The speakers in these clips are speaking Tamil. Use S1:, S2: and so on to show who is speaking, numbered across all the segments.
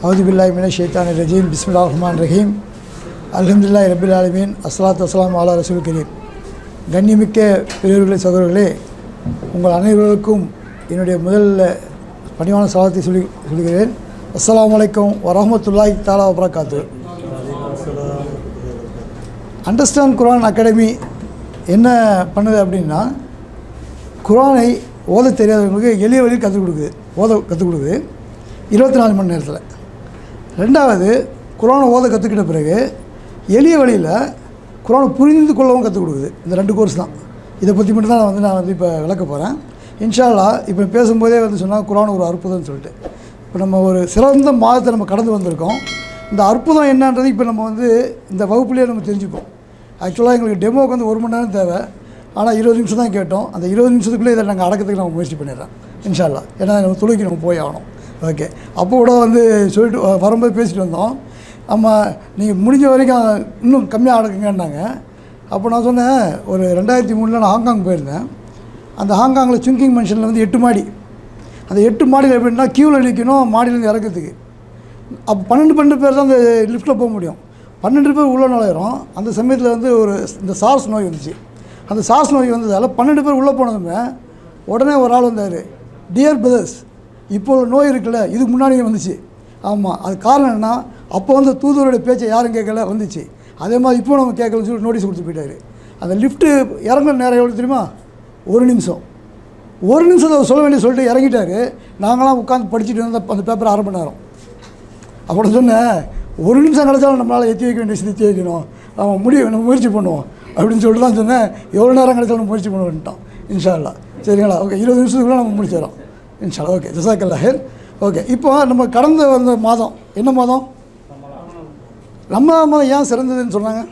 S1: அவுதுபில்லாய் மின ஷேத்தான் ரஜீம் பிஸ்மில்லா ரஹ்மான் ரஹீம் அலமதுல்லாய் ரபில் ஆலமீன் அஸ்லாத் அஸ்லாம் அலா ரசூல் கரீம் கண்ணியமிக்க பெரியவர்களே சகோதரர்களே உங்கள் அனைவருக்கும் என்னுடைய முதல்ல பணிவான சவாலத்தை சொல்லி சொல்கிறேன். அஸ்லாம் வலைக்கம் வரமத்துல்லாய் தாலா வபரகாத்து. அண்டர்ஸ்டாண்ட் குரான் அகாடமி என்ன பண்ணுது அப்படின்னா குரானை ஓத தெரியாதவங்களுக்கு எளிய வழியில் கற்றுக் கொடுக்குது. ஓத கற்றுக் கொடுக்குது. இருபத்தி நாலு மணி நேரத்தில். ரெண்டாவது குரானை ஓத கற்றுக்கிட்ட பிறகு எளிய வழியில் குரானை புரிந்து கொள்ளவும் கற்றுக் கொடுக்குது. இந்த ரெண்டு கோர்ஸ் தான். இதை பற்றி மட்டும் தான் நான் வந்து நான் வந்து இப்போ விளக்க போகிறேன் இன்ஷால்லா இப்போ பேசும்போதே வந்து சொன்னால் குரான் ஒரு அற்புதம்னு சொல்லிட்டு. இப்போ நம்ம ஒரு சிறந்த மாதத்தை நம்ம கடந்து வந்திருக்கோம். இந்த அற்புதம் என்னன்றது இப்போ நம்ம வந்து இந்த வகுப்புலேயே நம்ம தெரிஞ்சுப்போம். ஆக்சுவலாக எங்களுக்கு டெமோக்கு வந்து ஒரு மணி நேரம் தேவை. ஆனால் இருபது நிமிஷம் தான் கேட்டோம். அந்த இருபது நிமிஷத்துக்குள்ளே இதை நாங்கள் அடக்கத்துக்கு நம்ம முயற்சி பண்ணிடுறோம். இன்ஷால்லா. ஏன்னா நம்ம துளுக்கி நம்ம போய் ஆகணும். ஓகே அப்போ கூட வந்து சொல்லிட்டு வரும்போது பேசிட்டு வந்தோம். ஆமாம் நீங்கள் முடிஞ்ச வரைக்கும் இன்னும் கம்மியாக அடக்குங்கன்னாங்க. அப்போ நான் சொன்னேன் ஒரு ரெண்டாயிரத்தி மூணில் நான் ஹாங்காங் போயிருந்தேன். அந்த ஹாங்காங்கில் சுங்கிங் மனுஷனில் வந்து எட்டு மாடி. அந்த எட்டு மாடியில் எப்படின்னா க்யூவில் நிற்கணும் மாடியிலேருந்து இறக்கிறதுக்கு. அப்போ பன்னெண்டு பன்னெண்டு பேர் தான் அந்த லிஃப்ட்டில் போக முடியும். பன்னெண்டு பேர் உள்ளே நுழையிறோம். அந்த சமயத்தில் வந்து ஒரு இந்த சார்ஸ் நோய் வந்துச்சு. அந்த சார்ஸ் நோய் வந்ததால் பன்னெண்டு பேர் உள்ளே போனதுமே உடனே ஒரு ஆள் வந்தார். டியர் பிரதர்ஸ் இப்போ நோய் இருக்குல்ல இதுக்கு முன்னாடியே வந்துச்சு. ஆமாம் அது காரணம் என்ன அப்போ வந்து தூதுவருடைய பேச்சை யாரும் கேட்கல வந்துச்சு. அதே மாதிரி இப்போ நம்ம கேட்கலன்னு சொல்லி நோட்டீஸ் கொடுத்து போயிட்டாரு. அந்த லிஃப்ட்டு இறங்குற நேரம் எவ்வளோ தெரியுமா? ஒரு நிமிஷம். ஒரு நிமிஷத்தை அவர் சொல்ல வேண்டிய சொல்லிட்டு இறங்கிட்டாரு. நாங்களாம் உட்காந்து படிச்சுட்டு இருந்த அந்த பேப்பர் அரை மணி நேரம். அப்படி சொன்னேன் ஒரு நிமிஷம் கிடச்சாலும் நம்மளால் எத்தி வைக்க வேண்டிய விஷயத்தை எத்தி வைக்கணும். அவன் முடியும் நம்ம முயற்சி பண்ணுவோம். அப்படின்னு சொல்லிட்டு தான் சொன்னேன். எவ்வளோ நேரம் கிடச்சாலும் முயற்சி பண்ணுவோன்ட்டான் இன்ஷால்லா சரிங்களா? ஓகே இருபது நிமிஷத்துக்குள்ளே நம்ம முடிச்சிடறோம். இன்ஷால்லா ஓகே ஜசாக்கல்லா ஹேர். ஓகே இப்போ நம்ம கடந்த வந்த மாதம் என்ன மாதம்? ரமலான் மாதம் ஏன் சிறந்ததுன்னு சொன்னாங்க?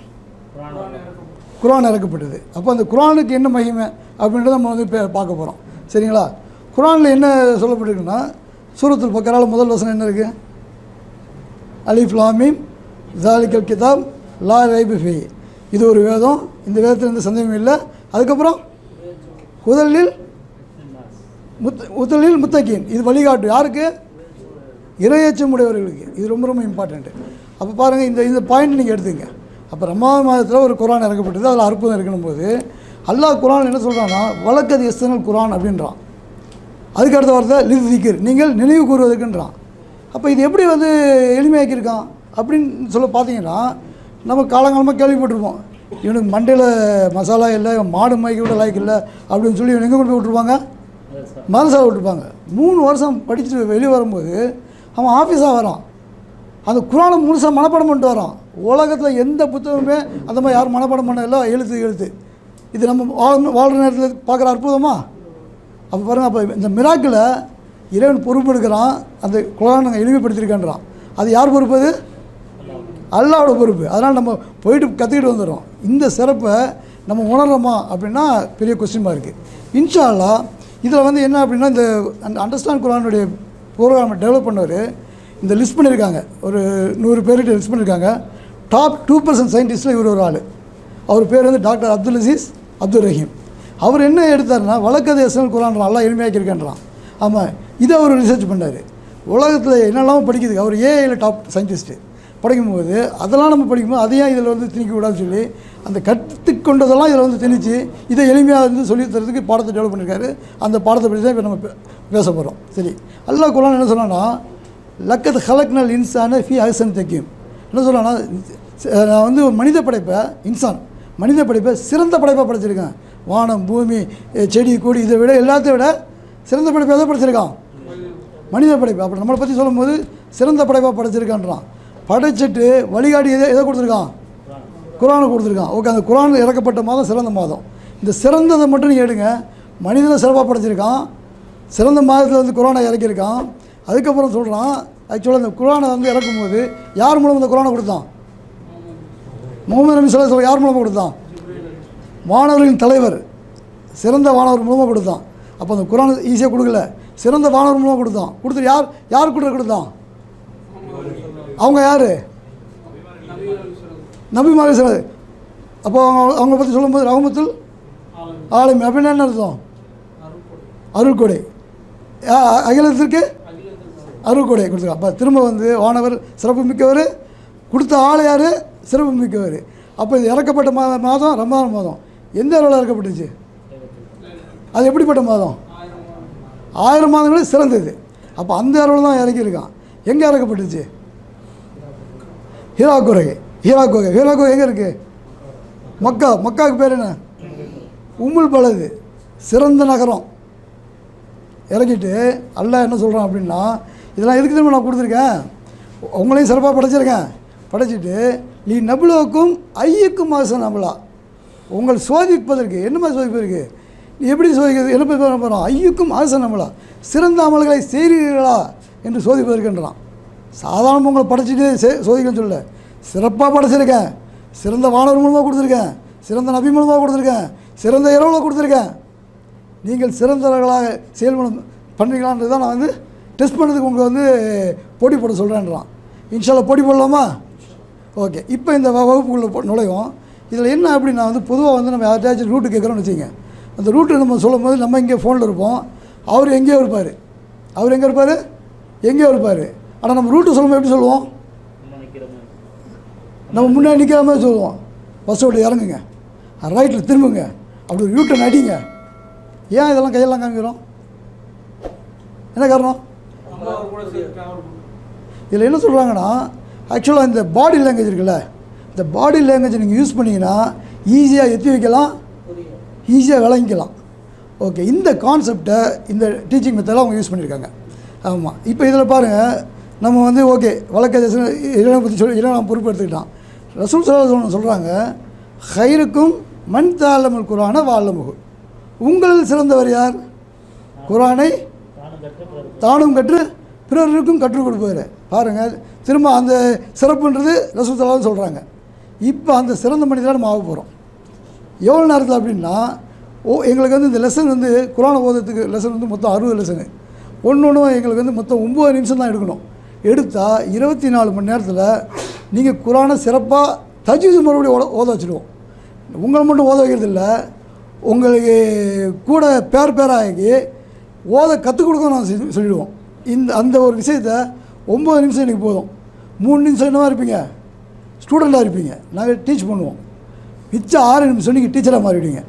S1: குரான் இறக்கப்பட்டது. அப்போ அந்த குரானுக்கு என்ன மகிமை அப்படின்றத நம்ம வந்து இப்போ பார்க்க போகிறோம் சரிங்களா? குரானில் என்ன சொல்லப்பட்டிருக்குன்னா சூரத்தில் பக்கரால் முதல் வசனம் என்ன இருக்குது அலிஃப்லாமீம் ஜாலிக்கல் கிதாப் லா ரைபு இது ஒரு வேதம் இந்த வேதத்தில் எந்த சந்தேகமும் இல்லை. அதுக்கப்புறம் முதலில் முத் முதலில் முத்தகீன். இது வழிகாட்டு. யாருக்கு? இரையச்சம் உடையவர்களுக்கு. இது ரொம்ப ரொம்ப இம்பார்ட்டண்ட்டு அப்போ பாருங்கள் இந்த இந்த பாயிண்ட் நீங்கள் எடுத்துங்க. அப்போ ரமலான் மாதத்தில் ஒரு குரான் இறக்கப்பட்டது அதில் அற்புதம் இருக்கணும் போது அல்லாஹ் குரான் என்ன சொல்கிறான்னா வழக்கது எஸ்தனல் குரான் அப்படின்றான். அதுக்கு அடுத்த வார்த்தை லிது திக்கர் நீங்கள் நினைவு கூறுவதற்குன்றான். அப்போ இது எப்படி வந்து எளிமையாக்கியிருக்கான்? அப்படின்னு சொல்ல பார்த்தீங்கன்னா நம்ம காலங்காலமாக கேள்விப்பட்டிருப்போம். இவனுக்கு மண்டையில் மசாலா இல்லை இவன் மாடு மயக்க விட லாய்க்கு இல்லை அப்படின்னு சொல்லி இவன் எங்கே கொண்டு போய் விட்ருப்பாங்க மதரசாவை விட்டுருப்பாங்க. மூணு வருஷம் படிச்சுட்டு வெளியே வரும்போது அவன் ஆஃபீஸாக வரான். அந்த குரானை முழுசாக மனப்பாடம் பண்ணிட்டு வரோம் உலகத்தில் எந்த புத்தகமுமே அந்த மாதிரி யாரும் மனப்பாடம் பண்ண எழுத்து எழுத்து. இது நம்ம வாழ் வாழ்கிற நேரத்தில் பார்க்குற அற்புதமா? அப்போ பாருங்கள் அப்போ இந்த மிராக்கில் இறைவன் பொறுப்பெடுக்கிறான். அந்த குரானை எளிமைப்படுத்திருக்கேன்றான் அது யார் பொறுப்பு அது? அல்லாவோட பொறுப்பு. அதனால் நம்ம போயிட்டு கற்றுக்கிட்டு வந்துடுறோம். இந்த சிறப்பை நம்ம உணர்றோமா அப்படின்னா பெரிய கொஸ்டின் இருக்குது இன்ஷா அல்லாஹ் இதில் வந்து என்ன அப்படின்னா இந்த அந்த அண்டர்ஸ்டாண்ட் குரானுடைய ப்ரோக்ராமை டெவலப் பண்ணவர் இந்த லிஸ்ட் பண்ணியிருக்காங்க. ஒரு நூறு பேர்கிட்ட லிஸ்ட் பண்ணியிருக்காங்க. டாப் டூ பர்சன்ட் சயின்டிஸ்ட்டில் இவர் ஒரு ஆள். அவர் பேர் வந்து டாக்டர் அப்துல் அசீஸ் அப்துல் ரஹீம். அவர் என்ன எடுத்தாருன்னா வழக்கதை எஸ்எல் குரான் நல்லா எளிமையாக்கியிருக்கேன்றான். ஆமாம் இதை அவர் ரிசர்ச் பண்ணார். உலகத்தில் என்னெல்லாம் படிக்குது. அவர் ஏஐயில் டாப் சயின்டிஸ்ட்டு படிக்கும்போது அதெல்லாம் நம்ம படிக்கும்போது அதையும் இதில் வந்து திணிக்க கூடாதுன்னு சொல்லி அந்த கற்றுக்கொண்டதெல்லாம் இதில் வந்து திணிச்சு இதை எளிமையாக வந்து சொல்லித் தரதுக்கு பாடத்தை டெவலப் பண்ணியிருக்காரு. அந்த பாடத்தை பற்றி தான் இப்போ நம்ம பேச போகிறோம் சரி. அல்லா குரான் என்ன சொன்னோன்னா லக்கத் ஹலக்னல் இன்சான ஃபி ஹசன் தக்கியும் என்ன சொன்னான்னா நான் வந்து ஒரு மனித படைப்பை இன்சான் மனித படைப்பை சிறந்த படைப்பாக படைச்சிருக்கேன். வானம் பூமி செடி கொடி இதை விட எல்லாத்தையும் விட சிறந்த படைப்பாக தான் படைச்சிருக்கான்? மனித படைப்பு. அப்படி நம்மளை பற்றி சொல்லும்போது சிறந்த படைப்பாக படைச்சிருக்கான்றான். படைச்சிட்டு வழிகாட்டி எதை எதை கொடுத்துருக்கான்? குரானை கொடுத்துருக்கான். ஓகே அந்த குரான் இறக்கப்பட்ட மாதம் சிறந்த மாதம். இந்த சிறந்ததை மட்டும் நீங்கள் எடுங்க. மனிதனை சிறப்பாக படைச்சிருக்கான். சிறந்த மாதத்தில் வந்து குரானை இறக்கியிருக்கான். அதுக்கப்புறம் சொல்கிறான் ஆக்சுவலாக இந்த குரானை வந்து இறக்கும்போது யார் மூலம் இந்த குரானை கொடுத்தான்? முகமது நபி சொல்ல யார் மூலமாக கொடுத்தான்? வானவர்களின் தலைவர் சிறந்த வானவர் மூலமாக கொடுத்தான். அப்போ அந்த குரான் ஈஸியாக கொடுக்கல. சிறந்த வானவர் மூலமாக கொடுத்தான். கொடுத்துட்டு யார் யார் கூட கொடுத்தான்? அவங்க யார்? நபி மாதிரி சிலர் அப்போ அவங்க அவங்கள பற்றி சொல்லும்போது ரகமத்தில் ஆளுமை அப்படின்னா என்ன அர்த்தம்? அருள்கொடை. அகிலத்திற்கு அருள்கொடை கொடுத்துருக்கோம் அப்போ திரும்ப வந்து வானவர் சிறப்பு மிக்கவர் கொடுத்த ஆள் யார்? சிறப்பு மிக்கவர். அப்போ இது இறக்கப்பட்ட மா மாதம் ரமதான மாதம். எந்த அளவில் இறக்கப்பட்டுச்சு? அது எப்படிப்பட்ட மாதம்? ஆயிரம் மாதங்களும் சிறந்தது. அப்போ அந்த அளவில் தான் இறக்கியிருக்கான். எங்கே இறக்கப்பட்டுச்சு? ஹீரா குகை ஹீரா குகை ஹீரா குகை எங்கே இருக்குது மக்கா மக்காவுக்கு பேர் என்ன? உம்முல் பலது சிறந்த நகரம். இறக்கிட்டு அல்ல என்ன சொல்கிறான் அப்படின்னா இதெல்லாம் எதுக்கு திரும்ப நான் கொடுத்துருக்கேன்? உங்களையும் சிறப்பாக படைச்சிருக்கேன். படைச்சிட்டு நீ நபுலோக்கும் ஐயக்கும் மாதம் நபலா உங்கள் சோதிப்பதற்கு என்ன மாதிரி சோதிப்பதற்கு? நீ எப்படி சோதிக்கிறது? என்ன போய் போகிறோம் ஐயுக்கும் ஆசை நம்மளா. சிறந்த அமல்களை செய்கிறீர்களா என்று சோதிப்பதற்குன்றான். சாதாரணமாக உங்களை படைச்சிட்டு சே சோதிக்கன்னு சொல்லலை. சிறப்பாக படைச்சிருக்கேன். சிறந்த வானவர் மூலமாக கொடுத்துருக்கேன். சிறந்த நபி மூலமாக கொடுத்துருக்கேன். சிறந்த இரவில் கொடுத்துருக்கேன். நீங்கள் சிறந்தவர்களாக செயல்படும் பண்ணுறீங்களான்றது தான் நான் வந்து டெஸ்ட் பண்ணதுக்கு உங்களுக்கு வந்து போட்டி போட சொல்கிறேன்றான் இன்ஷால்லா போட்டி போடலாமா? ஓகே. இப்போ இந்த வ- வகுப்புக்குள்ள போ- நுழைவோம். இதில் என்ன அப்படின்னா வந்து பொதுவாக வந்து நம்ம யார்ட்டாச்சும் ரூட்டு கேட்குறோம்னு வச்சுங்க அந்த ரூட்டு நம்ம சொல்லும் போது நம்ம இங்கே ஃபோனில் இருப்போம். அவர் எங்கேயோ இருப்பார். அவர் எங்கே இருப்பார்? எங்கேயோ இருப்பார். ஆனால் நம்ம ரூட்டு சொல்லும்போது எப்படி சொல்லுவோம்? நம்ம முன்னாடி நிற்காம சொல்லுவோம். பஸ் விட்டு இறங்குங்க. ரைட்டில் திரும்புங்க. அப்படி ரூட்டை நடிங்க. அடிங்க ஏன் இதெல்லாம் கையெல்லாம் காமிக்கிறோம்? என்ன காரணம்? இதில் என்ன சொல்கிறாங்கன்னா ஆக்சுவலாக இந்த பாடி லாங்குவேஜ் இருக்குல்ல இந்த பாடி லாங்குவேஜ் நீங்கள் யூஸ் பண்ணிங்கன்னா ஈஸியாக எத்தி வைக்கலாம் ஈஸியாக விளங்கிக்கலாம். ஓகே இந்த கான்செப்டை இந்த டீச்சிங் மெத்தடில் அவங்க யூஸ் பண்ணியிருக்காங்க ஆமாம் இப்போ இதில் பாருங்கள் நம்ம வந்து ஓகே வழக்க இளம் பற்றி சொல்லி இளம் பொறுப்பு எடுத்துக்கிட்டான் ரசூல் சலாஹ் சொல்கிறாங்க ஹைருக்கும் மண் தாளமுல் குரான வாழமுகு உங்களில் சிறந்தவர் யார்? குரானை தானும் கற்று பிறருக்கும் கற்றுக் கொடுப்பார். பாருங்கள் திரும்ப அந்த சிறப்புன்றது ரசூல் சொல்கிறாங்க இப்போ அந்த சிறந்த மனிதராக நம்ம ஆக போகிறோம் எவ்வளோ நேரத்தில் அப்படின்னா ஓ எங்களுக்கு வந்து இந்த லெசன் வந்து குரானை ஓதுறதுக்கு லெசன் வந்து மொத்தம் அறுபது லெசனு ஒன்று ஒன்றும் எங்களுக்கு வந்து மொத்தம் ஒம்பது நிமிஷம் தான் எடுக்கணும். எடுத்தால் இருபத்தி நாலு மணி நேரத்தில் நீங்கள் குரானை சிறப்பாக தஜீது மறுபடியும் ஓத ஓத வச்சுடுவோம் உங்களை மட்டும் ஓத வைக்கிறது இல்லை உங்களுக்கு கூட பேர் பேராகி ஓத கற்றுக் கொடுக்க நான் சொல்லிடுவோம். இந்த அந்த ஒரு விஷயத்தை ஒம்பது நிமிஷம் எனக்கு போதும். மூணு நிமிஷம் என்னவா இருப்பீங்க? ஸ்டூடெண்ட்டாக இருப்பீங்க. நாங்கள் டீச் பண்ணுவோம். மிச்சம் ஆறு நிமிஷம் நீங்கள் டீச்சராக மாறிவிடுங்க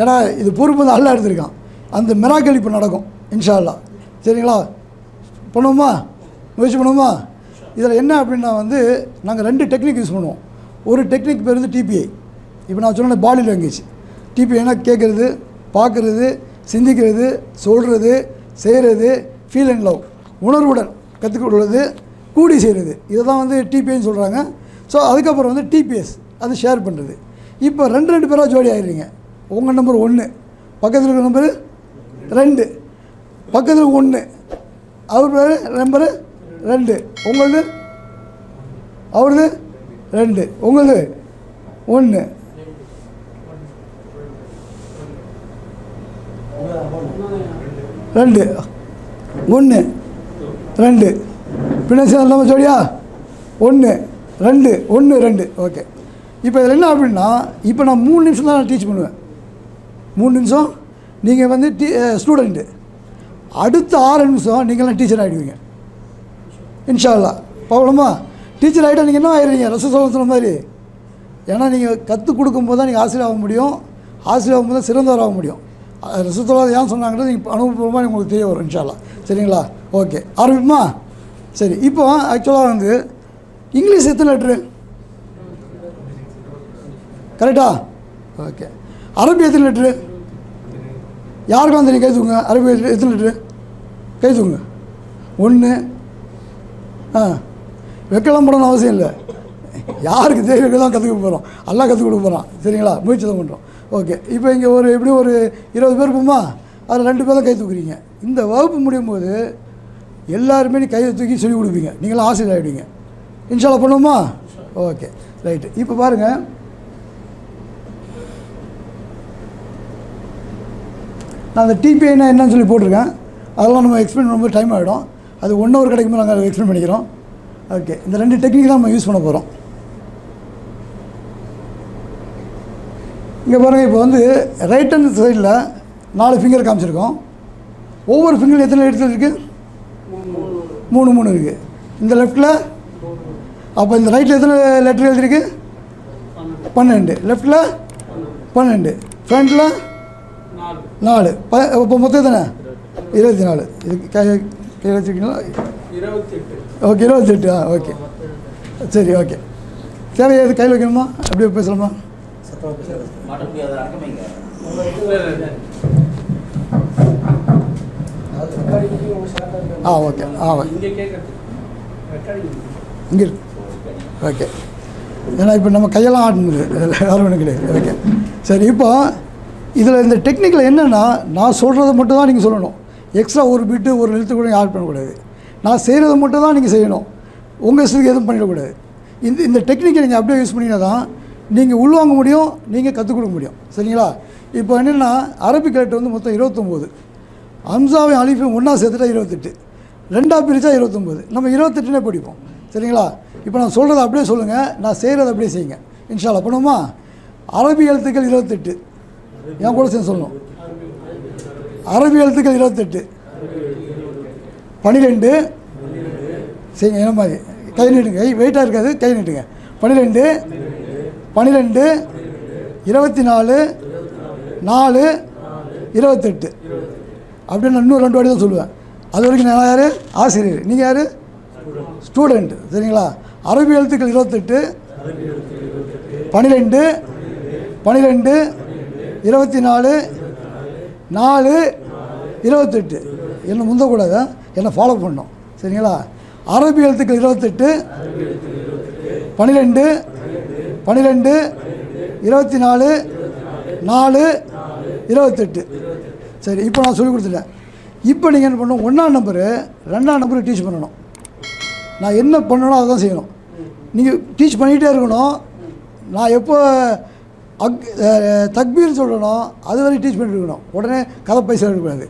S1: ஏன்னா இது பொறுப்பு வந்து அல்லா எடுத்திருக்கான். அந்த மிராக்கள் இப்போ நடக்கும் இன்ஷா சரிங்களா? பண்ணுவோமா? முயற்சி பண்ணுவோமா? இதில் என்ன அப்படின்னா வந்து நாங்கள் ரெண்டு டெக்னிக் யூஸ் பண்ணுவோம். ஒரு டெக்னிக் பேர் வந்து டிபிஐ இப்போ நான் சொன்ன பாடி லாங்குவேஜ் டிபிஐனா கேட்குறது பார்க்குறது சிந்திக்கிறது சொல்கிறது செய்கிறது ஃபீல் அண்ட் லவ் உணர்வுடன் கற்றுக்கொள்வது கூடி செய்கிறது இதை தான் வந்து டிபிஐன்னு சொல்கிறாங்க ஸோ அதுக்கப்புறம் வந்து டிபிஎஸ் அது ஷேர் பண்ணுறது இப்போ ரெண்டு ரெண்டு பேராக ஜோடி ஆயிடுறீங்க உங்கள் நம்பர் ஒன்று பக்கத்தில் இருக்கிற நம்பரு ரெண்டு. பக்கத்தில் ஒன்று அவர் பேர் நம்பரு ரெண்டு. உங்களது அவரது ரெண்டு. உங்களது ஒன்று ரெண்டு. ஒன்று ரெண்டு. பின்னாடி நம்ம ஜோடியா? ஒன்று ரெண்டு. ஒன்று ரெண்டு. ஓகே இப்போ இதில் என்ன அப்படின்னா இப்போ நான் மூணு நிமிஷம் தான் நான் டீச் பண்ணுவேன். மூணு நிமிஷம். நீங்கள் வந்து டீ ஸ்டூடெண்ட்டு அடுத்த ஆறு நிமிஷம் நீங்களாம் டீச்சர் ஆகிடுவீங்க இன்ஷால்லா பவளமா டீச்சர் ஆகிட்டா நீங்கள் என்ன ஆயிடுறீங்க? ரச சொன்ன மாதிரி. ஏன்னா நீங்கள் கற்றுக் கொடுக்கும்போது தான் நீங்கள் ஆசிரியர் ஆக முடியும். ஆசிரியர் ஆகும்போது தான் சிறந்தவர் ஆக முடியும். ரசூத்தலா ஏன் சொன்னாங்கன்றது நீங்கள் அனுபவபூர்வமாக உங்களுக்கு தெரிய வரும் இன்ஷாலா சரிங்களா? ஓகே. ஆரம்பிப்போமா சரி. இப்போ ஆக்சுவலாக வந்து இங்கிலீஷ் எத்தனை லெட்ரு கரெக்டா? ஓகே. அரபி எத்தனை லிட்ரு யாருக்கு வந்து நீங்கள் கைதுங்க அரபி எத்தனை- லிட்ரு கை ஒன்று ஆ. வெக்கலாம் போடணும்னு அவசியம் இல்லை. யாருக்கு தெரியும் தான் கற்றுக்க போகிறோம் எல்லாம் கற்றுக் கொடுக்க போகிறோம் சரிங்களா? முயற்சி தான் பண்ணுறோம் ஓகே. இப்போ இங்கே ஒரு எப்படி ஒரு இருபது பேர் இருப்போமா அதில் ரெண்டு பேர் தான் கை தூக்குறீங்க. இந்த வகுப்பு முடியும் போது எல்லாருமே நீ கையை தூக்கி சொல்லிக் கொடுப்பீங்க. நீங்களும் ஆசிரியர் ஆகிடுவீங்க இன்ஷால்லா பண்ணுவோமா? ஓகே. ரைட்டு. இப்போ பாருங்கள் நான் அந்த டிபிஐனா என்னன்னு சொல்லி போட்டிருக்கேன். அதெல்லாம் நம்ம எக்ஸ்பிளைன் பண்ணும்போது டைம் ஆகிடும் அது ஒன் ஹவர் கிடைக்கும்போது நாங்கள் அதை எக்ஸ்பிளைன் பண்ணிக்கிறோம். ஓகே. இந்த ரெண்டு டெக்னிக் தான் நம்ம யூஸ் பண்ண போகிறோம் இங்கே பாருங்கள் இப்போ வந்து ரைட் ஹேண்ட் சைடில் நாலு ஃபிங்கர் காமிச்சிருக்கோம். ஒவ்வொரு ஃபிங்கர் எத்தனை இடத்துல இருக்குது மூணு மூணு இருக்குது இந்த லெஃப்ட்டில் அப்போ இந்த ரைட்டில் எத்தனை லெட்டர் எழுதிருக்கு பன்னெண்டு. லெஃப்ட்டில் பன்னெண்டு. ஃப்ரண்ட்டில் நாலு. ப இப்போ மொத்தம் எத்தனை? இருபத்தி நாலு. இது கையில் வச்சுருக்கீங்களா? ஓகே இருபத்தெட்டு. ஆ ஓகே. சரி ஓகே. சரி எது கையில் வைக்கணுமா? அப்படியே பேசலாமா?
S2: மாட்ட முடியாத
S1: ஆ ஓகே. ஆ இங்கே இருக்கு ஓகே. ஏன்னா இப்போ நம்ம கையெல்லாம் ஆடணுது இதில் யாரும் ஒன்றும் கிடையாது. ஓகே. சரி இப்போ இதில் இந்த டெக்னிக்கில் என்னென்னா நான் சொல்கிறத மட்டும் தான் நீங்கள் சொல்லணும். எக்ஸ்ட்ரா ஒரு பிட்டு ஒரு எழுத்து கூட ஆட் பண்ணக்கூடாது. நான் செய்கிறத மட்டும் தான் நீங்கள் செய்யணும். உங்கள் இஷ்டத்துக்கு எதுவும் பண்ணிடக்கூடாது. இந்த இந்த டெக்னிக்கை நீங்கள் அப்படியே யூஸ் பண்ணிங்கன்னா தான் நீங்கள் உள்வாங்க முடியும் நீங்கள் கற்றுக் கொடுக்க முடியும். சரிங்களா? இப்போ என்னென்னா அரபிக் லெட்டர் வந்து மொத்தம் இருபத்தொம்போது. அம்சாவையும் அலிஃபையும் ஒன்றா சேர்த்துட்டா இருபத்தெட்டு. ரெண்டாக பிரித்தா இருபத்தொம்போது. நம்ம இருபத்தெட்டுனே படிப்போம். சரிங்களா? இப்போ நான் சொல்கிறத அப்படியே சொல்லுங்கள் நான் செய்கிறத அப்படியே செய்யுங்க. இன்ஷால்லா பண்ணுவோமா அரபி எழுத்துக்கள் இருபத்தெட்டு. என் கூட சேர்ந்து சொல்லணும். அரபி எழுத்துக்கள் இருபத்தெட்டு. பன்னிரெண்டு சரிங்க என்ன மாதிரி? கை நீட்டுங்க. கை வெயிட்டாக இருக்காது கை நீட்டுங்க. பன்னிரெண்டு பன்னிரெண்டு இருபத்தி நாலு நாலு இருபத்தெட்டு அப்படின்னு நான் இன்னும் ரெண்டு வாட்டி தான் சொல்லுவேன். அது வரைக்கும் நான் யார்? ஆசிரியர். நீங்கள் யார்? ஸ்டூடெண்ட் சரிங்களா? அரபி எழுத்துக்கள் இருபத்தெட்டு பன்னிரெண்டு பன்னிரெண்டு இருபத்தி நாலு நாலு இருபத்தெட்டு என்னை முந்தக்கூடாது? என்னை ஃபாலோ பண்ணோம் சரிங்களா? அரபி எழுத்துக்கள் இருபத்தெட்டு பன்னிரெண்டு பன்னிரெண்டு இருபத்தி நாலு நாலு இருபத்தெட்டு. சரி இப்போ நான் சொல்லிக் கொடுத்துட்டேன். இப்போ நீங்கள் என்ன பண்ணணும்? ஒன்றாம் நம்பரு ரெண்டாம் நம்பரு டீச் பண்ணணும். நான் என்ன பண்ணணும் அதை தான் செய்யணும். நீங்கள் டீச் பண்ணிகிட்டே இருக்கணும். நான் எப்போ அக் அஹ், தக்பீர் சொல்லணும் அது வரைக்கும் டீச் பண்ணிட்டு இருக்கணும். உடனே கதை பைசா எடுக்கக்கூடாது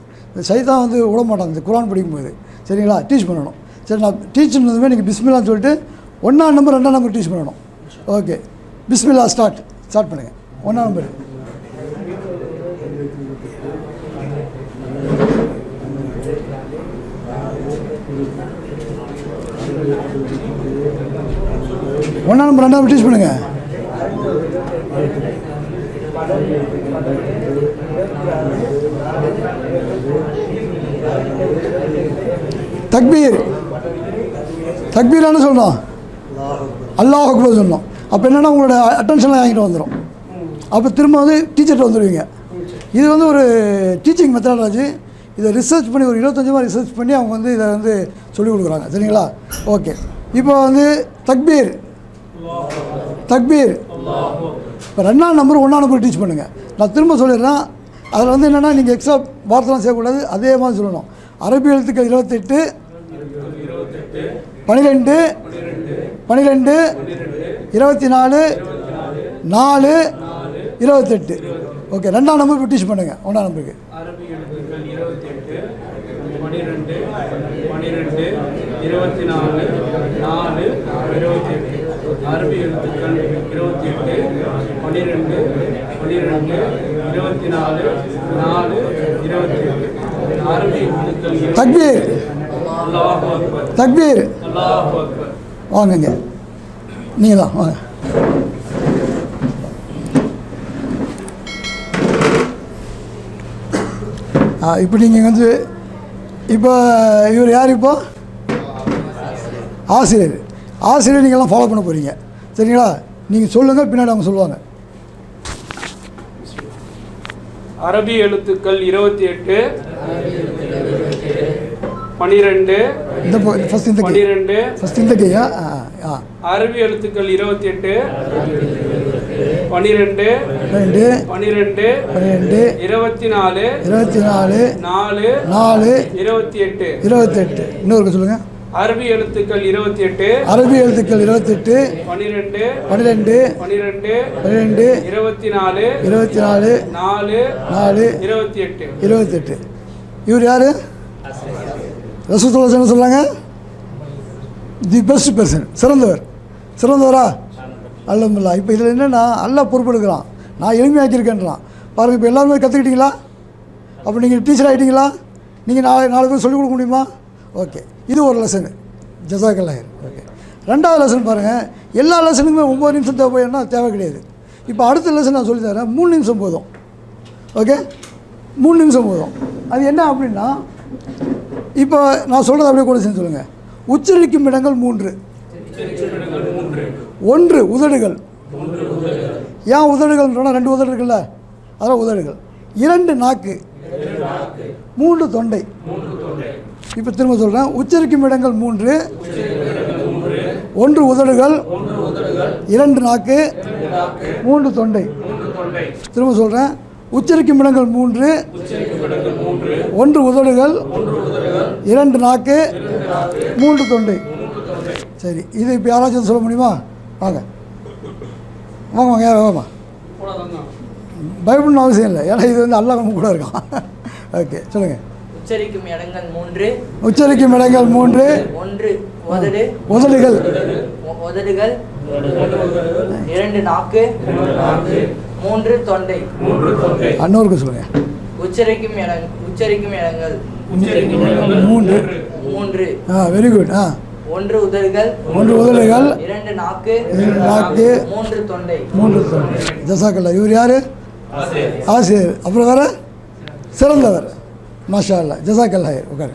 S1: சைதான் வந்து விட மாட்டாங்க இந்த குரான் படிக்கும்போது. சரிங்களா? டீச் பண்ணணும். சரி நான் டீச் பண்ணதுமே நீங்கள் பிஸ்மில்லான்னு சொல்லிட்டு ஒன்றாம் நம்பர் ரெண்டாம் நம்பர் டீச் பண்ணணும். ஓகே. பிஸ்மில்லா ஸ்டார்ட் ஸ்டார்ட் பண்ணுங்கள் ஒன்றாம் நம்பர். ஒன்றாம் நம்பர் ரெண்டாம் டீச் பண்ணுங்கள் தக்பீர். தக்பீரானு சொல்லணும் அல்லாஹ் அக்பர் சொல்லணும் அப்போ என்னென்னா உங்களோட அட்டென்ஷன்லாம் வாங்கிட்டு வந்துடும் அப்போ திரும்ப வந்து டீச்சர்கிட்ட வந்துடுவீங்க இது வந்து ஒரு டீச்சிங் மெத்தடாலஜி இதை ரிசர்ச் பண்ணி ஒரு இருபத்தஞ்சு மாதிரி ரிசர்ச் பண்ணி அவங்க வந்து இதை வந்து சொல்லிக் கொடுக்குறாங்க. சரிங்களா? ஓகே. இப்போ வந்து தக்பீர். தக்பீர். இப்போ ரெண்டாம் நம்பர் ஒன்றாம் நம்பர் டீச் பண்ணுங்கள் நான் திரும்ப சொல்லிடுறேன். அதில் வந்து என்னென்னா நீங்கள் எக்ஸ்ட்ரா வார்த்தைலாம் செய்யக்கூடாது. அதே மாதிரி சொல்லணும். அரபி எழுத்துக்கள் இருபத்தெட்டு பன்னிரெண்டு பன்னிரெண்டு இருபத்தி நாலு நாலு இருபத்தெட்டு. ஓகே ரெண்டாம் நம்பர் டீச் பண்ணுங்கள் ஒன்றாம் நம்பருக்கு
S3: அரபி எழுத்துக்கள் இருபத்தி எட்டு பனிரெண்டு பனிரெண்டு இருபத்தி நாலு நாலு இருபத்தி எட்டு அரபி எழுத்துக்கள் இருபத்தி எட்டு பனிரெண்டு பனிரெண்டு இருபத்தி நாலு நாலு இருபத்தி எட்டு அரபி எழுத்துக்கள் இருபத்தி-
S1: தக்பீர் தக்பீர்.
S3: அல்லாஹ் அக்பர்.
S1: வாங்கங்க நீங்கள் தான் வாங்க. ஆ இப்போ நீங்கள் வந்து இப்போ இவர் யார் இப்போ? ஆசிரியர். ஆசிரியர் நீங்கள்லாம் ஃபாலோ பண்ண போகிறீங்க சரிங்களா? நீங்கள் சொல்லுங்கள் பின்னாடி அவங்க சொல்லுவாங்க.
S3: அரபி எழுத்துக்கள் இருபத்தி எட்டு பனிரெண்டு
S1: இந்த ஃபஸ்ட் இந்த கை
S3: பனிரெண்டு
S1: ஃபஸ்ட் இந்த கையா? ஆ
S3: அரபி எழுத்துக்கள் இருபத்தி எட்டு பனிரெண்டு
S1: ரெண்டு
S3: பனிரெண்டு
S1: பன்னிரெண்டு.
S3: இருபத்தி நாலு
S1: இருபத்தி நாலு.
S3: நாலு.
S1: நாலு
S3: இருபத்தி எட்டு
S1: இருபத்தெட்டு இன்னொருக்கு சொல்லுங்கள்
S3: அரபி எழுத்துக்கள் இருபத்தி எட்டு
S1: அரபி எழுத்துக்கள் இருபத்தெட்டு.
S3: பனிரெண்டு
S1: பன்னிரெண்டு.
S3: பனிரெண்டு
S1: பன்னிரெண்டு.
S3: இருபத்தி நாலு
S1: இருபத்தி நாலு.
S3: நாலு.
S1: நாலு
S3: இருபத்தி எட்டு
S1: இருபத்தெட்டு. இவர் யார்? ரசூத்துல்லா என்ன சொல்கிறாங்க தி பெஸ்ட் பர்சன் சிறந்தவர். சிறந்தவரா? அல்லமில்லா இப்போ இதில் என்னென்னா அல்லா பொறுப்பெடுக்கிறான். நான் எளிமையாக்கியிருக்கேன்றான் பாருங்கள் இப்போ எல்லாருமே கற்றுக்கிட்டீங்களா அப்போ நீங்கள் டீச்சர் ஆகிட்டீங்களா நீங்கள் நாலு நாலு பேர் சொல்லிக் கொடுக்க முடியுமா? ஓகே. இது ஒரு லெசனு ஜசாக்கல்லாயர் ஓகே. ரெண்டாவது லெசன் பாருங்கள் எல்லா லெசனுக்குமே ஒம்பது நிமிஷம் தேவைன்னா தேவை கிடையாது. இப்போ அடுத்த லெசன் நான் சொல்லித் தரேன். மூணு நிமிஷம் போதும். ஓகே? மூணு நிமிஷம் போதும். அது என்ன அப்படின்னா இப்போ நான் சொல்கிறது அப்படியே கூட செஞ்சு சொல்லுங்கள் உச்சரிக்கும் இடங்கள் மூன்று. ஒன்று உதடுகள். ஏன் உதடுகள்ன்றோன்னா ரெண்டு உதடு இருக்குல்ல? அதெல்லாம் உதடுகள். இரண்டு நாக்கு. மூன்று தொண்டை. இப்போ திரும்ப சொல்கிறேன் உச்சரிக்கும் இடங்கள் மூன்று. ஒன்று உதடுகள். இரண்டு நாக்கு. மூன்று தொண்டை. திரும்ப சொல்கிறேன் உச்சரிக்கும் இடங்கள் மூன்று. ஒன்று உதடுகள் இரண்டு நாக்கு மூன்று தொண்டை. சரி இது இப்போ யாராச்சும் சொல்ல முடியுமா? வாங்க. வாங்க வாங்க யார் வாங்க பயப்படணும் அவசியம் இல்லை. ஏன்னா இது வந்து அல்லா நம்ம கூட இருக்கான். ஓகே சொல்லுங்கள்
S4: உச்சரிக்கும் இடங்கள் மூன்று.
S1: உச்சரிக்கும் இடங்கள் மூன்று.
S4: ஒன்று உதடு.
S1: உதடுகள்.
S4: உதடுகள். இரண்டு நாக்கு. மூன்று தொண்டை.
S1: அன்னோருக்கு சொல்லுங்கள்
S4: உச்சரிக்கும் இடங் உச்சரிக்கும் இடங்கள்
S1: மூன்று.
S4: மூன்று.
S1: ஆ வெரி குட் ஆ.
S4: ஒன்று உதடுகள்.
S1: ஒன்று உதடுகள்.
S4: இரண்டு நாக்கு.
S1: இரண்டு நாக்கு.
S4: மூன்று தொண்டை.
S1: மூன்று தொண்டை. ஜசாக்கல்லா இவர் யார்? ஆசிரியர். அப்புறம் வேறு? சிறந்தவர். மாஷா அல்லா ஜசாக்கல்லா உட்காரு.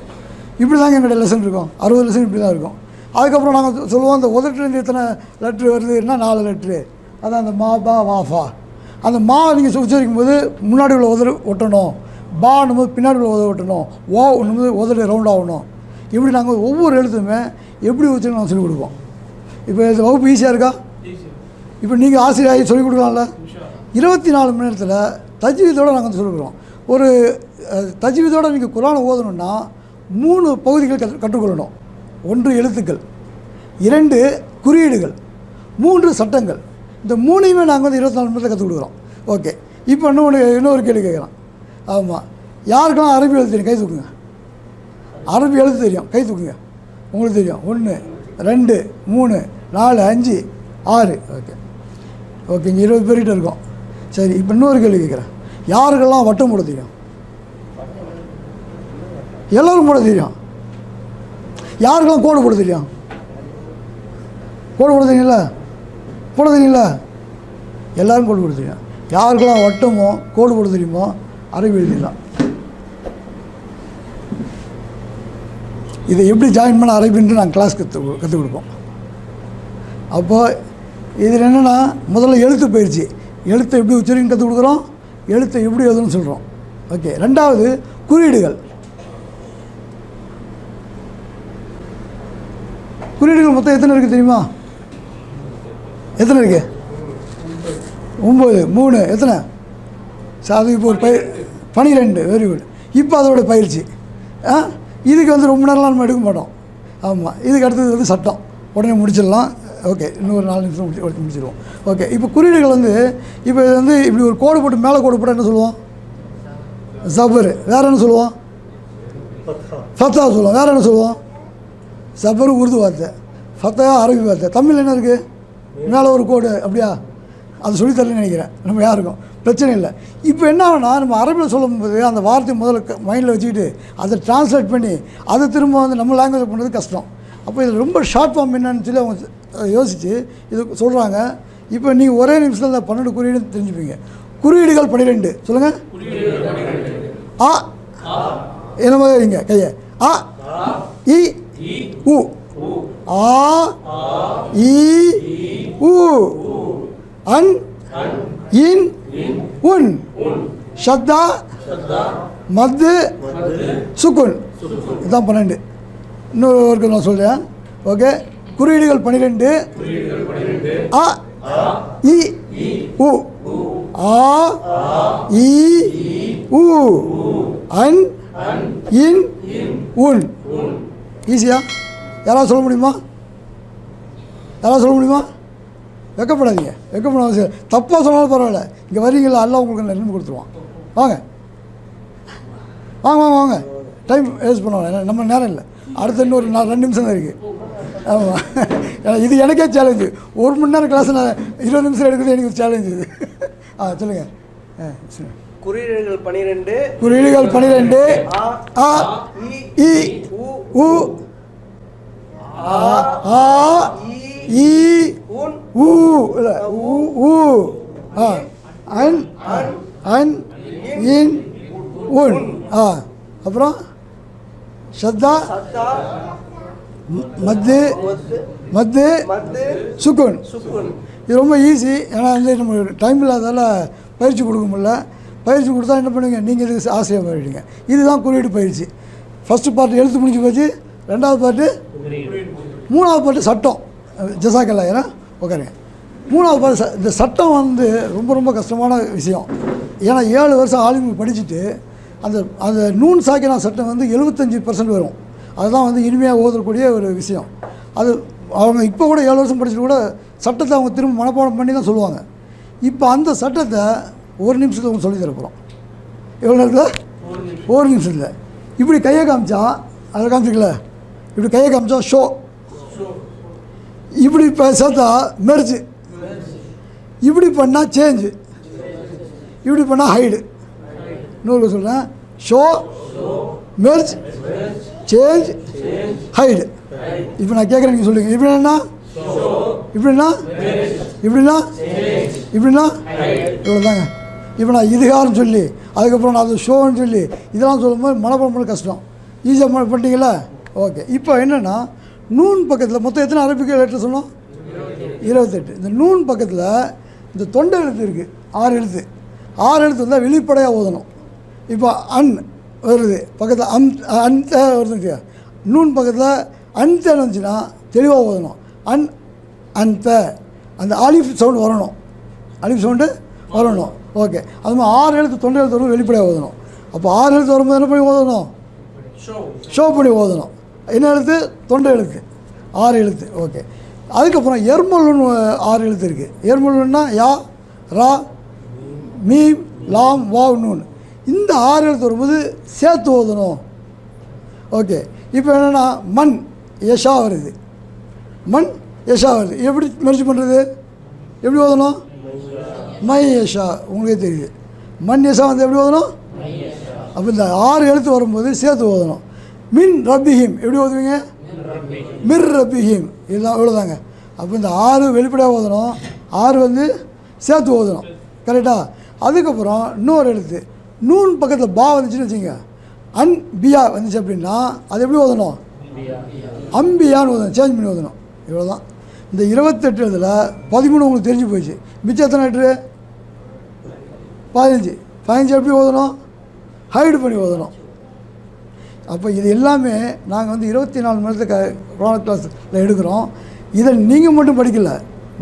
S1: இப்படி தாங்க எங்களுடைய லெசன் இருக்கும். அறுபது லெசன் இப்படி தான் இருக்கும். அதுக்கப்புறம் நாங்கள் சொல்லுவோம் அந்த உதட்டுலேருந்து எத்தனை லெட்ரு வருதுன்னா நாலு லெட்ரு அதான் அந்த மா பா வா ஃபா. அந்த மா நீங்கள் உச்சரிக்கும் போது முன்னாடி உள்ள உதடு ஒட்டணும். பானும் போது பின்னாடி உள்ள உதடு ஒட்டணும். ஓ போது உதடு ரவுண்ட் ஆகணும். இப்படி நாங்கள் ஒவ்வொரு எழுத்துமே எப்படி உச்சரிக்கணும் நாங்கள் சொல்லிக் கொடுப்போம் இப்போ இது வகுப்பு ஈஸியாக இருக்கா? இப்போ நீங்கள் ஆசிரியராகி சொல்லிக் கொடுக்கலாம்ல? இருபத்தி நாலு மணி நேரத்தில் தஜ்வீதோடு நாங்கள் வந்து சொல்லிக்கிறோம் ஒரு தஜ்வீதோடு நீங்கள் குரானை ஓதணும்னா மூணு பகுதிகள் கற்று கற்றுக்கொள்ளணும். ஒன்று எழுத்துக்கள் இரண்டு குறியீடுகள் மூன்று சட்டங்கள். இந்த மூணையுமே நாங்கள் வந்து இருபத்தி நாலு மணி நேரத்தில் கற்றுக் கொடுக்குறோம். ஓகே இப்போ இன்னொன்று இன்னொரு கேள்வி கேட்குறோம் ஆமாம் யாருக்கெல்லாம் அரபி எழுத்து தெரியும்? கை தூக்குங்க. அரபி எழுத்து தெரியும். கை தூக்குங்க. உங்களுக்கு தெரியும். ஒன்று ரெண்டு மூணு நாலு அஞ்சு ஆறு. ஓகே ஓகே இங்கே இருபது பேர்கிட்ட இருக்கோம். சரி இப்போ இன்னொரு கேள்வி கேட்குறேன் யாருக்கெல்லாம் வட்டம் போட தெரியும்? எல்லோரும் போட தெரியும். யாருக்கெல்லாம் கோடு போட தெரியும்? கோடு போட தெரியும்ல? போட தெரியுங்களா எல்லோரும் கோடு போட தெரியும். யாருக்கெல்லாம் வட்டமோ கோடு போட தெரியுமோ அறிவு எழுதிடலாம். இதை எப்படி ஜாயின் பண்ண அரபின்ட்டு நாங்கள் கிளாஸ் கற்று கற்றுக் கொடுப்போம். அப்போது இதில் என்னென்னா முதல்ல எழுத்து பயிற்சி. எழுத்தை எப்படி உச்சரிக்கணும் கற்றுக் கொடுக்குறோம் எழுத்தை எப்படி எழுதணும்னு சொல்கிறோம் ஓகே ரெண்டாவது குறியீடுகள். குறியீடுகள் மொத்தம் எத்தனை இருக்குது தெரியுமா? எத்தனை இருக்கு? ஒம்பது மூணு எத்தனை? சாது அது இப்போ ஒரு பயிர் பனிரெண்டு. வெரி குட் இப்போ அதோட பயிற்சி. ஆ? இதுக்கு வந்து ரொம்ப நேரம்லாம் நம்ம எடுக்க மாட்டோம். ஆமாம் இதுக்கு அடுத்தது வந்து சட்டம். உடனே முடிச்சிடலாம். ஓகே. இன்னொரு நாலு நிமிஷம் முடிச்சு எடுத்து முடிச்சிடுவோம் ஓகே. இப்போ குறியீடுகள் வந்து இப்போ இது வந்து இப்படி ஒரு கோடு போட்டு மேலே கோடு போட்டால் என்ன சொல்லுவோம்? சபரு. வேறு என்ன சொல்லுவோம்? ஃபத்தா சொல்லுவோம். வேறு என்ன சொல்லுவோம்? ஜபர் உருது வார்த்தை. ஃபத்தா அரபி வார்த்தை. தமிழ் என்ன இருக்குது மேலே ஒரு கோடு அப்படியா? அது சொல்லித்தரலன்னு நினைக்கிறேன். நம்ம யாருக்கும்? பிரச்சனை இல்லை. இப்போ என்ன ஆகுனா நம்ம அரபியில் சொல்லும்போது அந்த வார்த்தையை முதல்ல மைண்டில் வச்சுக்கிட்டு அதை டிரான்ஸ்லேட் பண்ணி அதை திரும்ப வந்து நம்ம லாங்குவேஜ் பண்ணுறது கஷ்டம். அப்போ இதில் ரொம்ப ஷார்ட் ஃபார்ம் என்னன்னு சொல்லி அவங்க யோசித்து இது சொல்கிறாங்க இப்போ நீங்கள் ஒரே நிமிஷத்தில் தான் பன்னெண்டு குறியீடு தெரிஞ்சுப்பீங்க. குறியீடுகள் பன்னிரெண்டு சொல்லுங்கள் ஆ. என்ன மாதிரி கையை. ஆ. இ. உ. ஆ இ உ அன் இன் உன். ஷத்தா மத்து சுக்குன். இதுதான் பன்னெண்டு. இன்னொரு ஒருக்கு நான் சொல்கிறேன் ஓகே. குறியீடுகள் பன்னிரெண்டு அ இ உ. ஆ இ உ. அன் இன் உன். ஈஸியா? யாராவது சொல்ல முடியுமா? யாராவது சொல்ல முடியுமா? வெக்கப்படாதீங்க. வெக்கப்பட அவசியம் தப்பாக சொன்னாலும் பரவாயில்ல. இங்கே வரீங்களா எல்லாம் உங்களுக்கு நன்மை கொடுத்துருவான். வாங்க. வாங்க வாங்க வாங்க. டைம் வேஸ்ட் பண்ணுவோம் நம்ம நேரம் இல்லை. அடுத்த இன்னொரு நான் ரெண்டு நிமிஷம் தான் இருக்குது ஆமாம் இது எனக்கே சேலஞ்சு ஒரு மணி நேரம் கிளாஸ் நான் இருபது நிமிஷம் எடுக்கிறது எனக்கு ஒரு சேலஞ்சு இது. ஆ சொல்லுங்கள் ஆ சரி
S5: குறியீடுகள் பனிரெண்டு.
S1: குறியீடுகள் பன்னிரெண்டு
S5: ஆ இ உ
S1: உ
S5: ஆ
S1: ஆ
S5: இ
S1: ஊ ஊ ஆ அன் அன் இன் உன் ஆ அப்புறம் சத்தா மத்து
S5: மத்து
S1: சுக்குன். இது ரொம்ப ஈஸி ஏன்னா வந்து நம்ம டைம் இல்லாதால பயிற்சி கொடுக்க முடியல. பயிற்சி கொடுத்தா என்ன பண்ணுவீங்க? நீங்கள் இதுக்கு ஆசிரியர் போயிடுங்க இதுதான் குறியீடு பயிற்சி. ஃபஸ்ட்டு பார்ட் எழுத்து முடிஞ்சு போச்சு. ரெண்டாவது பாட்டு? மூணாவது பாட்டு சட்டம். ஜசாக்கல்லா ஏன்னா? உட்காருங்க மூணாவது பாட்டு ச- இந்த சட்டம் வந்து ரொம்ப ரொம்ப கஷ்டமான விஷயம். ஏன்னா ஏழு வருஷம் ஆளுங்க படிச்சுட்டு அந்த அந்த நூன் சாக்கினா சட்டம் வந்து எழுபத்தஞ்சி பர்சன்ட் வரும். அதுதான் வந்து இனிமையாக ஓதக்கூடிய ஒரு விஷயம். அது அவங்க இப்போ கூட ஏழு வருஷம் படிச்சுட்டு கூட சட்டத்தை அவங்க திரும்ப மனப்பாடம் பண்ணி தான் சொல்லுவாங்க. இப்போ அந்த சட்டத்தை ஒரு நிமிஷத்தில் அவங்க சொல்லி தரப்போகிறோம் எவ்வளோ நேரத்தில்? ஒரு நிமிஷத்தில். இப்படி கையை காமிச்சா அதை காமிச்சிக்கல இப்படி கையை காமிச்சா ஷோ இப்படி சேர்த்தா மெர்ஜு இப்படி பண்ணால் சேஞ்சு இப்படி பண்ணால் ஹைடு இன்னொரு சொல்கிறேன் ஷோ மெர்ஜ் சேஞ்ச் ஹைடு இப்போ நான் கேட்குறேன் நீங்கள் சொல்லுங்கள் இப்படி என்ன இப்படின்னா இப்படின்னா இப்படின்னா இவ்வளோதாங்க இப்போ நான் இதுகாரம் சொல்லி அதுக்கப்புறம் நான் அது ஷோன்னு சொல்லி இதெல்லாம் சொல்லும்போது மனப்பாடம் பண்ண கஷ்டம். ஈஸியாக பண்ணிட்டீங்களா ஓகே. இப்போ என்னென்னா நூன் பக்கத்தில் மொத்தம் எத்தனை அரபிக்க லெட்டர் சொன்னோம்? இருபத்தெட்டு. இந்த நூன் பக்கத்தில் இந்த தொண்டை எழுத்து இருக்குது ஆறு எழுத்து. ஆறு எழுத்து வந்தால் வெளிப்படையாக ஓதணும். இப்போ அன் வருது பக்கத்தில் அம் அந்த வருது நூன் பக்கத்தில் அன்தன்னு வந்துச்சுன்னா தெளிவாக ஓதணும். அன் அந்த அந்த ஆலிஃப் சவுண்டு வரணும். அலிஃப் சவுண்டு வரணும். ஓகே. அது மாதிரி ஆறு எழுத்து தொண்டை எழுத்து வரும் வெளிப்படையாக ஓதணும். அப்போ ஆறு எழுத்து வரும்போது என்ன பண்ணி ஓதணும்? ஷோ பண்ணி ஓதணும். என்ன எழுத்து? தொண்டை எழுத்து. ஆறு எழுத்து. ஓகே. அதுக்கப்புறம் எர்மல்னு ஆறு எழுத்து இருக்குது எர்மல்னா யா ரா மீம் லாம் வாவ் நூன். இந்த ஆறு எழுத்து வரும்போது சேர்த்து ஓதணும். ஓகே. இப்போ என்னென்னா மண் யஷா வருது. மண் யஷா வருது. எப்படி மெர்ஜ் பண்ணுறது எப்படி ஓதணும்? மை யஷா. உங்களுக்கே தெரியுது. மண் யஷா வந்து எப்படி ஓதணும்? அப்போ இந்த ஆறு எழுத்து வரும்போது சேர்த்து ஓதணும். மின் ரப்பிஹிம். எப்படி ஓதுவீங்க? மிர் ரப்பிஹிம். இதுதான் இவ்வளோதாங்க அப்போ இந்த ஆறு வெளிப்படையாக ஓதணும். ஆறு வந்து சேர்த்து ஓதணும். கரெக்டாக அதுக்கப்புறம் இன்னொரு எழுத்து. நூன் பக்கத்தில் பா வந்துச்சுன்னு வச்சுங்க அன் பியா வந்துச்சு அப்படின்னா அது எப்படி ஓதணும்? அம்பியான்னு ஓதணும். சேஞ்ச் பண்ணி ஓதணும். இவ்வளோதான் இந்த இருபத்தெட்டு இதில் பதிமூணு உங்களுக்கு தெரிஞ்சு போயிடுச்சு மிச்சம் எத்தனை எட்டு பதினஞ்சு. பதினஞ்சு எப்படி ஓதணும்? ஹைடு பண்ணி ஓதணும். அப்போ இது எல்லாமே நாங்கள் வந்து இருபத்தி நாலு மணி நேரத்துக்கு கிளாஸில் எடுக்கிறோம். இதை நீங்கள் மட்டும் படிக்கல.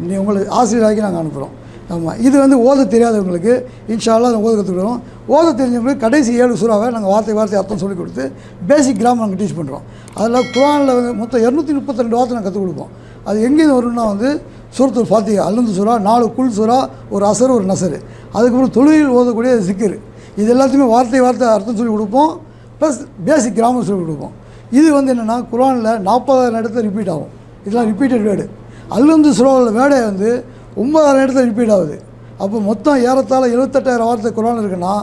S1: நீ உங்களுக்கு ஆசிரியராக்கி நாங்கள் அனுப்புகிறோம் ஆமாம் இது வந்து ஓத தெரியாதவங்களுக்கு இன்ஷால்லாம் அதை ஓத கற்றுக்கிறோம் ஓத தெரிஞ்சவங்களுக்கு கடைசி ஏழு சூறாவை நாங்கள் வார்த்தை வார்த்தை அர்த்தம் சொல்லிக் கொடுத்து பேசிக் கிராம் நாங்கள் டீச் பண்ணுறோம் அதில் குரானில் வந்து மொத்தம் இரநூத்தி முப்பத்திரெண்டு வார்த்தை நாங்கள் கற்றுக் கொடுப்போம். அது எங்கேருந்து வரும்னா வந்து சூரத்துல் ஃபாத்திகா அல்லந்து சூறா நாலு குல் சுறா ஒரு அசர் ஒரு நசரு. அதுக்கப்புறம் தொழிலில் ஓதக்கூடிய சிக்கர். இது எல்லாத்தையுமே வார்த்தை வார்த்தை அர்த்தம் சொல்லி கொடுப்போம். ப்ளஸ் பேசிக் கிராமர் சொல்லி கொடுப்போம். இது வந்து என்னென்னா குரானில் நாற்பதாயிரம் இடத்துல ரிப்பீட் ஆகும். இதெல்லாம் ரிப்பீட்டட் வேர்டு. அல்லந்து சுரோவில் வேடை வந்து ஒன்பதாயிரம் இடத்துல ரிப்பீட் ஆகுது. அப்போ மொத்தம் ஏறத்தாழ எழுபத்தெட்டாயிரம் வார்த்தை குரான் இருக்குன்னா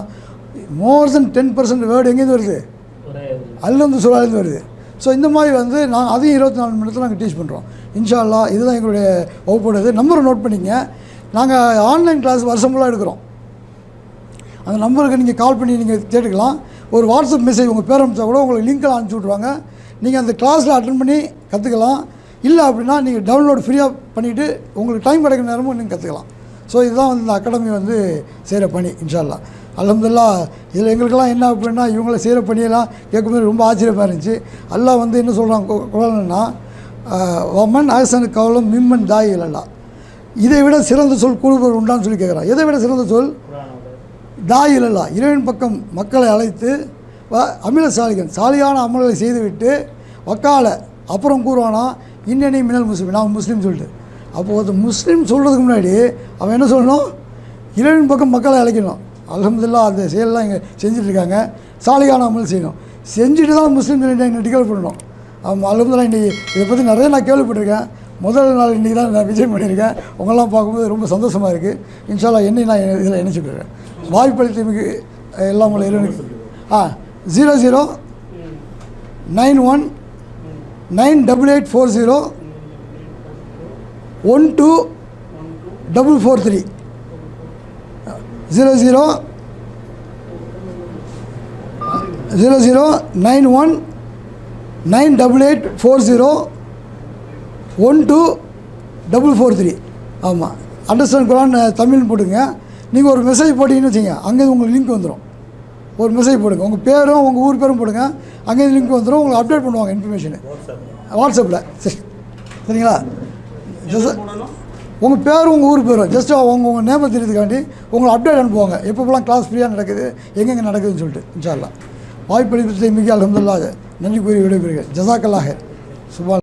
S1: more than ten percent word எங்கேருந்து வருது? அல்லந்து சுறாலேருந்து வருது. ஸோ இந்த மாதிரி வந்து நான் அதையும் இருபத்தி நாலு மணி நேரத்தில் நாங்கள் டீச் பண்ணுறோம் இன்ஷால்லா இதுதான் எங்களுடைய வகுப்போடது நம்பரை நோட் பண்ணிங்க நாங்கள் ஆன்லைன் கிளாஸ் வருஷம் ஃபுல்லாக எடுக்கிறோம். அந்த நம்பருக்கு நீங்கள் கால் பண்ணி நீங்கள் கேட்டுக்கலாம். ஒரு வாட்ஸ்அப் மெசேஜ் உங்கள் பேர் அனுப்பிச்சா கூட உங்களுக்கு லிங்க்கில் அனுப்பிச்சி விட்ருவாங்க நீங்கள் அந்த கிளாஸில் அட்டன் பண்ணி கற்றுக்கலாம் இல்லை அப்படின்னா நீங்கள் டவுன்லோட் ஃப்ரீயாக பண்ணிவிட்டு உங்களுக்கு டைம் கிடைக்கிற நேரமும் நீங்கள் கற்றுக்கலாம் ஸோ இதுதான் வந்து இந்த அகாடமி வந்து செய்கிற பணி இன்ஷால்லா அலமதுல்லா இதில் எங்களுக்கெல்லாம் என்ன அப்படின்னா இவங்கள செய்கிற பணியெல்லாம் கேட்கும்போது ரொம்ப ஆச்சரியமாக இருந்துச்சு. எல்லாம் வந்து என்ன சொல்கிறாங்க குழந்தைன்னா ஒமன் ஆசனு கவலம் மிம்மன் தாய் இல்லல்லா இதை விட சிறந்த சொல் கூறுபவர் உண்டான்னு சொல்லி கேட்குறான் எதை விட சிறந்த சொல்? தாய் இல்லல்லா இறைவன் பக்கம் மக்களை அழைத்து வ அமில சாலிகன் சாலியான அமல்களை செய்துவிட்டு வக்கால அப்புறம் கூறுவானா இன்னனி மினல் முஸ்லீம் நான் முஸ்லீம் சொல்லிட்டு. அப்போ ஒரு முஸ்லீம் சொல்கிறதுக்கு முன்னாடி அவன் என்ன சொல்லணும்? இறைவன் பக்கம் மக்களை அழைக்கணும். அலமதுல்லா அந்த செயலெலாம் இங்கே செஞ்சிட்ருக்காங்க. சாலிகான அமல் செய்யணும். செஞ்சுட்டு தான் முஸ்லீம் டிகல் பண்ணணும். அவன் அலமதுல்லா இன்றைக்கி இதை பற்றி நிறைய நான் கேள்விப்பட்டிருக்கேன். முதல் நாள் இன்றைக்கி தான் நான் விஜய் பண்ணியிருக்கேன். உங்களெலாம் பார்க்கும்போது ரொம்ப சந்தோஷமாக இருக்குது இன்ஷால்லா என்னை நான் இதில் இணைச்சிக்கிறேன். வாய்ப்பளித்தமைக்கு எல்லாம் உள்ள இறைவனுக்கு ஆ zero zero nine one nine double eight four zero one two double four three zero zero zero zero nine one nine double eight four zero one two double four three ஆமாம் அண்டர்ஸ்டாண்ட் குரான் தமிழ்னு போட்டுங்க நீங்கள் ஒரு மெசேஜ் போட்டிங்கன்னு வச்சுங்க அங்கேருந்து உங்களுக்கு லிங்க் வந்துடும் ஒரு மெசேஜ் போடுங்க. உங்கள் பேரும் உங்கள் ஊர் பேரும் போடுங்க. அங்கேருந்து லிங்க் வந்துடும் உங்களுக்கு அப்டேட் பண்ணுவாங்க இன்ஃபர்மேஷனு வாட்ஸ்அப்பில் சரி. சரிங்களா? உங்கள் பேர் உங்கள் ஊர் பேரும். ஜஸ்ட் அவங்க உங்கள் நேமை தெரியறதுக்காண்டி உங்களை அப்டேட் அனுப்புவாங்க. எப்பப்போலாம் கிளாஸ் ஃப்ரீயாக நடக்குது? எங்கெங்கே நடக்குதுன்னு சொல்லிட்டு. இன்ஷால்லா வாய்ப்பளிப்பத்தை மிக அலமதுல்லாக நன்றி கூறி விடைபெறுகிறேன். ஜசாக்கல்லாக சுபான்